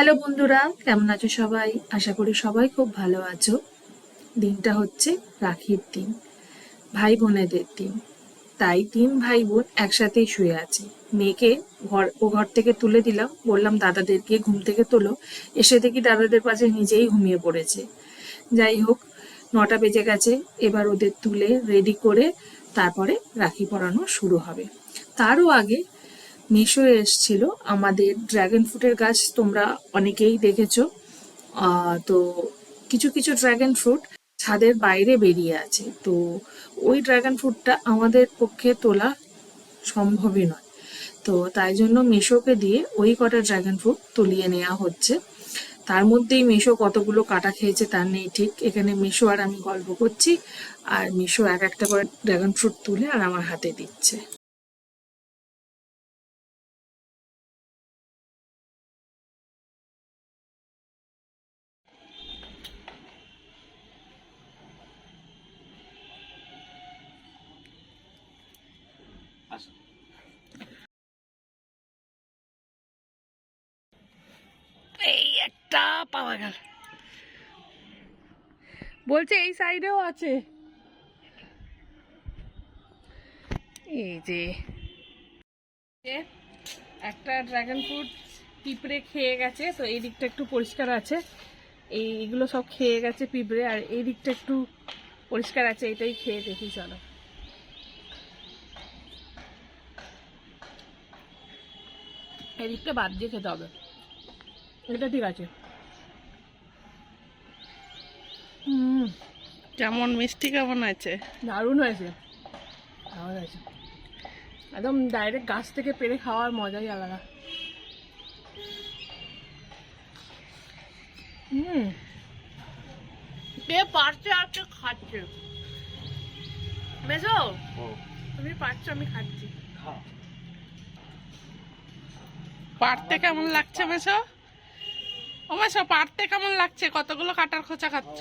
Hello বন্ধুরা, কেমন আছো সবাই? আশা করি সবাই খুব ভালো আছো। দিনটা হচ্ছে রাখির দিন, ভাই বোনেদের দিন। তাই তিন ভাই বোন একসাথেই শুয়ে আছে। মেয়েকে ঘর, ও ঘর থেকে তুলে দিলাম। বললাম, দাদাদেরকে ঘুম থেকে তোলো। এসে দেখি দাদাদের পাশে নিজেই ঘুমিয়ে পড়েছে। যাই হোক, নটা বেজে গেছে। এবার ওদের তুলে রেডি করে তারপরে রাখি পরানো শুরু হবে। তারও আগে মিশো এসছিল। আমাদের ড্রাগন ফ্রুটের গাছ তোমরা অনেকেই দেখেছ। তো কিছু কিছু ড্রাগন ফ্রুট ছাদের বাইরে বেরিয়ে আছে। তো ওই ড্রাগন ফ্রুটটা আমাদের পক্ষে তোলা সম্ভবই নয়। তো তাই জন্য মেশোকে দিয়ে ওই কটা ড্রাগন ফ্রুট তুলিয়ে নেওয়া হচ্ছে। তার মধ্যেই মেশো কতগুলো কাটা খেয়েছে তার নেই ঠিক। এখানে মেশো আর আমি গল্প করছি। আর মেশো এক একটা করে ড্রাগন ফ্রুট তুলে আর আমার হাতে দিচ্ছে। একটা পাওয়া গেল। বলছে এই সাইডেও আছে। এই যে। একটা ড্রাগন ফ্রুট পিঁপড়ে খেয়ে গেছে, তো এই দিকটা একটু পরিষ্কার আছে। এই এগুলো সব খেয়ে গেছে পিঁপড়ে, আর এই দিকটা একটু পরিষ্কার আছে, এটাই খেয়ে দেখি চলো। এই দিকটা বাদ দিয়ে খেতে হবে। এটা ঠিক আছে। কেমন মিষ্টি কেমন আছে দারুণ হয়েছে। দারুণ হয়েছে। একদম ডাইরেক্ট গাছ থেকে পেরে খাওয়ার মজাই আলাদা। হুম। কে পারছে আর কে খাচ্ছে বেজো তুমি পারছ আমি খাচ্ছি। পারতে কেমন লাগছে মেশো ও মেশো পারতে কেমন লাগছে? কতগুলো কাটার খোঁচা খাচ্ছ?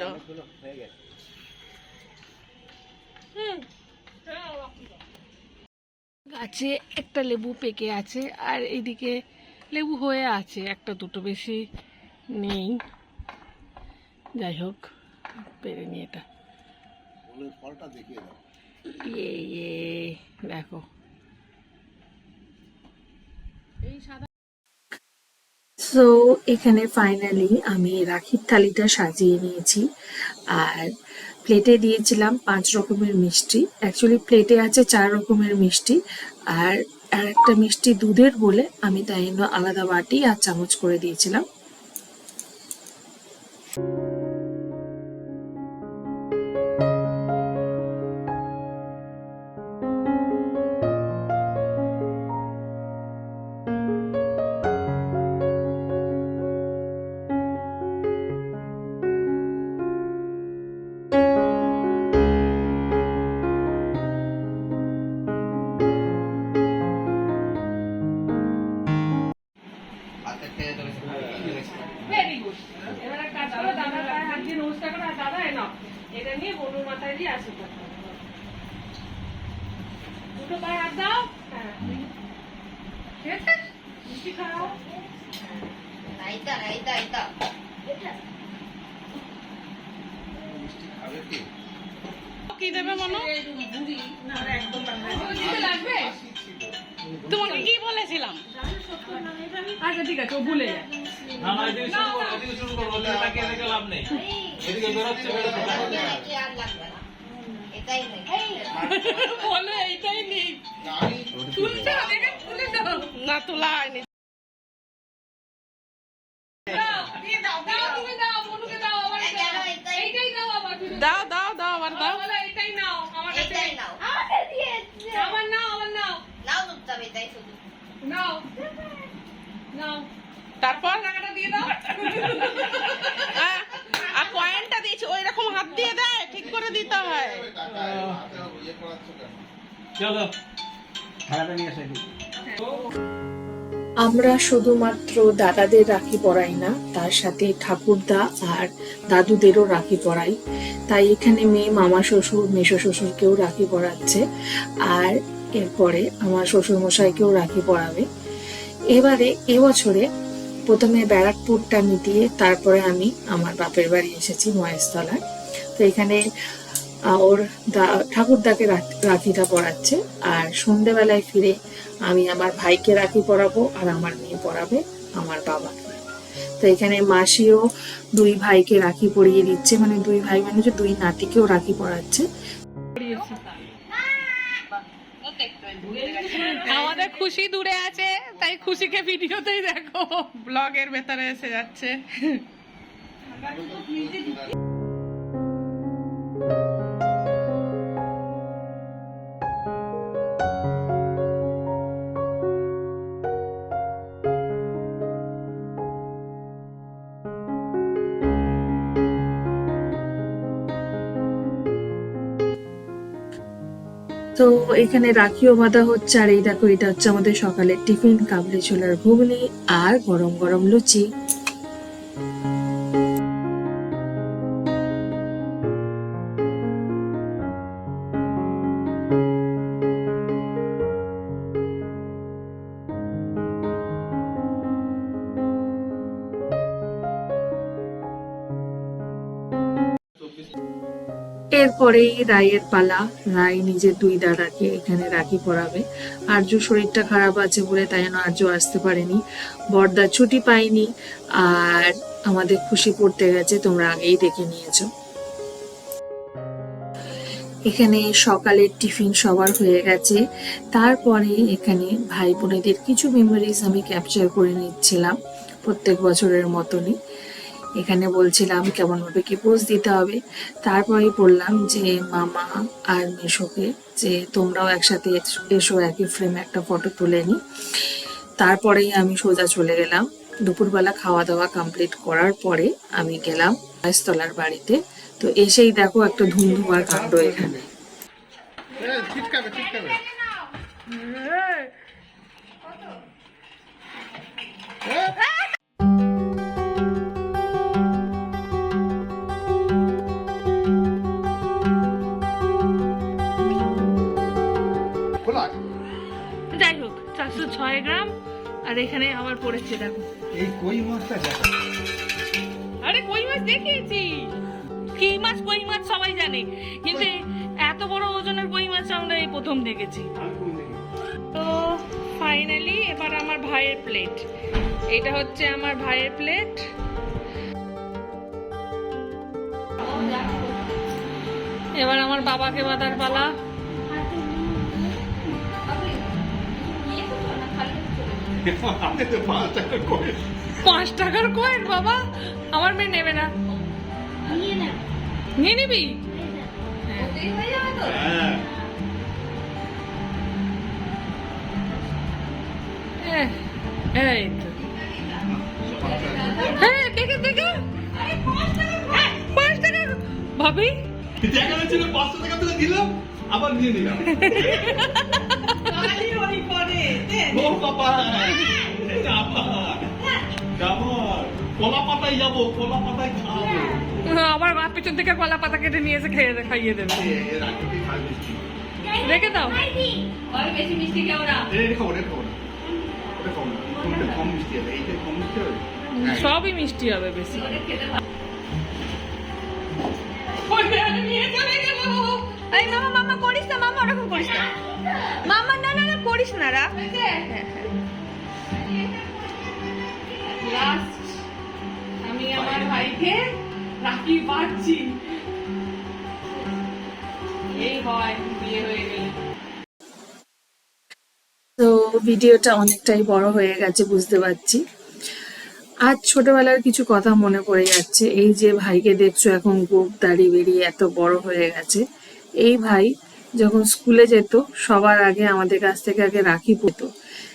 গাছে একটা লেবু পেকে আছে আর এদিকে লেবু হয়ে আছে একটা দুটো বেশি নেই। যাই হোক পেরে নিয়ে এটা। ইয়ে ইয়ে দেখো। এই সাদা সো এখানে ফাইনালি আমি রাখির থালিটা সাজিয়ে নিয়েছি। আর প্লেটে দিয়েছিলাম পাঁচ রকমের মিষ্টি। অ্যাকচুয়ালি প্লেটে আছে চার রকমের মিষ্টি। আর আর একটা মিষ্টি দুধের বলে আমি তাই আলাদা বাটি আর চামচ করে দিয়েছিলাম। ভেরি গুড এবার এক কাজ করো দাদার পায়ে হাত দিয়ে নমস্কার করো আর দাদা এ নাও। এটা নিয়ে বনুর মাথায় দিয়ে আশীর্বাদ দুটো পায়ে হাত দাও। হ্যাঁ। ঠিক আছে মিষ্টি খাও কি? দেবে মনো দিতে লাগবে? তোমাকে কি বলেছিলাম? আচ্ছা ঠিক আছে ও ভুলে যায়। না তো এদিকে শুরু করো এদিকে শুরু করো ওদিকে তাকিয়ে দেখে লাভ নেই এদিকে বেরোচ্ছে বেরোচ্ছে বলো এইটাই নেই তুলছে দেখে তুলে দাও না তোলা হয়নি দাও, দিয়ে দাও দাও তুমি দাও বনুকে দাও আবার এটা দাও। এইটাই দাও আবার তুমি দাও দাও দাও আবার দাও বলো এইটাই নাও আমার কাছে এটাই নাও। আবার নাও আবার নাও নাও চুপচাপ এটাই শুধু নাও নাও তারপর টাকাটা দিয়ে দাও। হ্যাঁ, আর কয়েনটা দিয়েছি ওই রকম হাত দিয়ে দেয় ঠিক করে দিতে হয়। চলো। খেলাটা নিয়ে আসো আমরা শুধুমাত্র দাদাদের রাখি পরাই না তার সাথে ঠাকুরদা আর দাদুদেরও রাখি পরাই। তাই এখানে মেয়ে মামা শ্বশুর মেশো শ্বশুরকেও রাখি পরাচ্ছে। আর এরপরে আমার শ্বশুর মশাইকেও রাখি পড়াবে। এবারে এবছরে প্রথমে ব্যারাকপুরটা মিটিয়ে তারপরে আমি আমার বাপের বাড়ি এসেছি মহেশতলায়। তো এখানে ওর ঠাকুরদাকে রাখিটা পরাচ্ছে আর সন্ধেবেলায় ফিরে আমি আমার ভাইকে রাখি পড়াবো আর আমার মেয়ে পড়াবে আমার বাবাকে। তো এখানে মাসিও দুই ভাইকে রাখি পরিয়ে দিচ্ছে মানে দুই ভাই মানে দুই নাতিকেও রাখি পরাচ্ছে খুশি দূরে আছে তাই খুশিকে ভিডিওতেই দেখো। ব্লগের ভেতরে এসে যাচ্ছে। তো এখানে রাখিও বাঁধা হচ্ছে, আর এই দেখো, এটা হচ্ছে আমাদের সকালের টিফিন, কাবলি ছোলার ঘুগনি আর গরম গরম লুচি। এরপরেই রায়ের পালা, রায় নিজের দুই দাদাকে এখানে রাখি পরাবে। আর্য শরীরটা খারাপ আছে বলে তাই জন্য আর্য আসতে পারেনি। বর্দা ছুটি পায়নি আর আমাদের খুশি পড়তে গেছে, তোমরা আগেই দেখে নিয়েছো। এখানে সকালের টিফিন সবার হয়ে গেছে। তারপরে এখানে ভাই বোনেদের কিছু মেমোরিজ আমি ক্যাপচার করে নিচ্ছিলাম প্রত্যেক বছরের মতনই। এখানে বলছিলাম কেমন ভাবে কি পোজ দিতে হবে। তারপরে বললাম যে, মামা আর মেশোকে যে, তোমরাও একসাথে এস- একই ফ্রেমে একটা ফটো তুলে নি। তারপরেই আমি সোজা চলে গেলাম। দুপুরবেলা খাওয়া দাওয়া কমপ্লিট করার পরে আমি গেলাম তলার বাড়িতে। তো এসেই দেখো একটা ধুমধুমার কাণ্ড এখানে। দেখো এই কই মাছটা দেখা আরে কই মাছ দেখিয়েছি। কি মাছ কই মাছ সবাই জানে। কিন্তু এত বড় ওজনের কই মাছ আমরা এই প্রথম দেখেছি। তো ফাইনালি এবার আমার ভাইয়ের প্লেট এটা হচ্ছে আমার ভাইয়ের প্লেট এবার আমার বাবাকে বাঁধার পালা। তো পাঁচ টাকা করে পাঁচ টাকার কয়েন বাবা। আমার মেয়ে নেবে না। নিয়ে নিবি? হ্যাঁ হ্যাঁ, এই তো। হ্যাঁ দেখে দেখে। পাঁচ টাকা। ভাবি? দেখা যাচ্ছিল পাঁচশো টাকা তুলে দিলাম আবার নিয়ে নিলাম। খাব আবার মা পেছন থেকে কলা পাতা কেটে নিয়ে এসে খেয়ে খাইয়ে দেবে। দাও। হ্যাঁ। সবই মিষ্টি হবে বেশি। করিস না রা আমি আমার ভাইকে রাখি বাঁধছি এই হয় বিয়ে হয়ে গেলে। তো ভিডিওটা অনেকটাই বড় হয়ে গেছে বুঝতে পারছি। আজ ছোটবেলার কিছু কথা মনে পড়ে যাচ্ছে। এই যে ভাইকে দেখছ এখন গোপ দাড়ি বেরিয়ে এত বড় হয়ে গেছে। এই ভাই যখন স্কুলে যেত, সবার আগে আমাদের কাছ থেকে আগে রাখি পরতো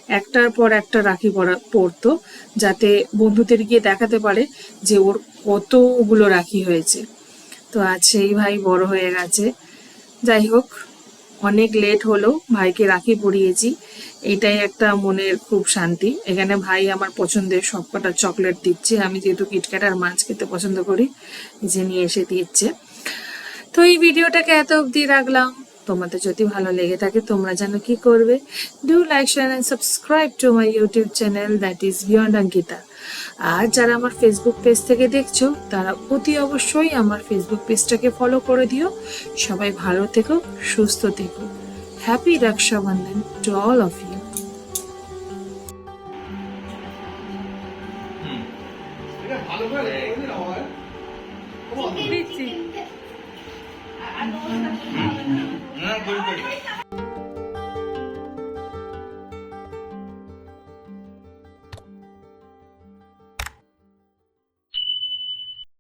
একটার পর একটা রাখি পরা পরতো যাতে বন্ধুদের গিয়ে দেখাতে পারে যে ওর কতগুলো রাখি হয়েছে। তো আজ সেই ভাই বড় হয়ে গেছে। যাই হোক, অনেক লেট হলো, ভাইকে রাখি পরিয়েছি এটাই একটা মনের খুব শান্তি। এখানে ভাই আমার পছন্দের সবকটা চকলেট দিচ্ছে। আমি যেহেতু কিটক্যাট আর মাছ খেতে পছন্দ করি যে নিয়ে এসে দিচ্ছে। তো এই ভিডিওটাকে এত অবধি রাখলাম। তোমাদের যদি ভালো লেগে থাকে তোমরা জানো কি করবে? Do like share and subscribe to my YouTube channel that is beyond Ankita আর যারা আমার ফেসবুক পেজ থেকে দেখছ তারা অতি অবশ্যই আমার ফেসবুক পেজটাকে ফলো করে দিও। সবাই ভালো থেকো সুস্থ থেকো। Happy Rakshabandhan two all of you ভালো করে রেখে দিন আমার দিচ্ছি না করি করি